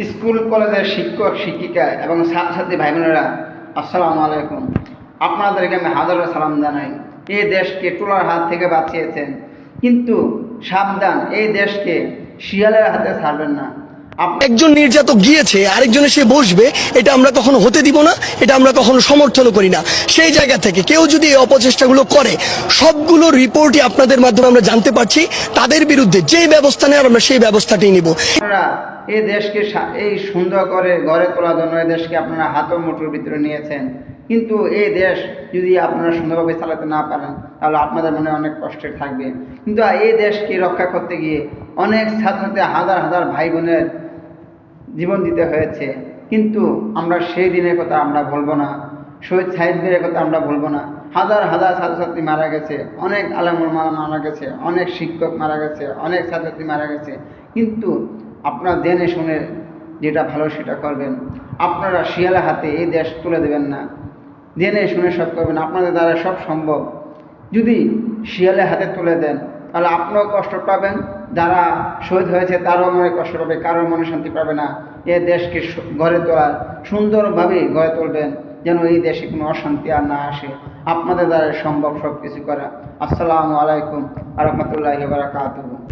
School কলেজের শিক্ষক শিক্ষিকা এবং ছাত্রছাত্রী ভাই বোনেরা আসসালামু আলাইকুম। আপনাদেরকে আমি হাজারো সালাম জানাই। এই দেশকে টুলার হাত থেকে বাঁচিয়েছেন। কিন্তু সাবধান এই দেশকে শিয়ালের হাতে ছাড়বেন না। একজন নির্যাতক গিয়েছে আরেকজনে সে বসবে এটা আমরা কখনো হতে দিব না এটা আমরা কখনো সমর্থন করি না। সেই জায়গা থেকে কেউ যদি এই অপচেষ্টাগুলো করে সবগুলো রিপোর্টই আপনাদের মাধ্যমে আমরা জানতে পারছি তাদের বিরুদ্ধে যে ব্যবস্থা নেওয়ার আমরা সেই ব্যবস্থাটাই নিব। এই দেশকে এই সুন্দর করে গড়ে তোলার জন্য এই দেশকে আপনারা হাতের মুঠোর ভিতরে নিয়েছেন। কিন্তু এই দেশ যদি আপনারা সুন্দরভাবে চালাতে না পারেন, তাহলে আপনাদের মনে অনেক কষ্টের থাকবে। কিন্তু এই দেশকে রক্ষা করতে গিয়ে অনেক ছাত্রছাত্রী হাজার হাজার ভাই বোনের জীবন দিতে হয়েছে। কিন্তু আমরা সেই দিনের কথা আমরা বলব না, শহীদ সাহিদদের কথা আমরা বলব না। হাজার হাজার ছাত্রছাত্রী মারা গেছে, অনেক আলমুল মারা গেছে, অনেক শিক্ষক মারা গেছে, অনেক ছাত্রছাত্রী মারা গেছে। কিন্তু আপনারা জেনে শুনে যেটা ভালো সেটা করবেন। আপনারা শিয়ালে হাতে এই দেশ তুলে দেবেন না। জেনে শুনে সব করবেন। আপনাদের দ্বারা সব সম্ভব। যদি শিয়ালে হাতে তুলে দেন, তাহলে আপনিও কষ্ট পাবেন। যারা শহীদ হয়েছে, তারও মনে কষ্ট পাবে, কারোর মনে শান্তি পাবে না। এ দেশকে গড়ে তোলার, সুন্দরভাবে গড়ে তুলবেন, যেন এই দেশে কোনো অশান্তি আর না আসে। আপনাদের দ্বারা সম্ভব সব কিছু করা। আসসালামু আলাইকুম আ রহমতুল্লাহি বারাকাতুহু।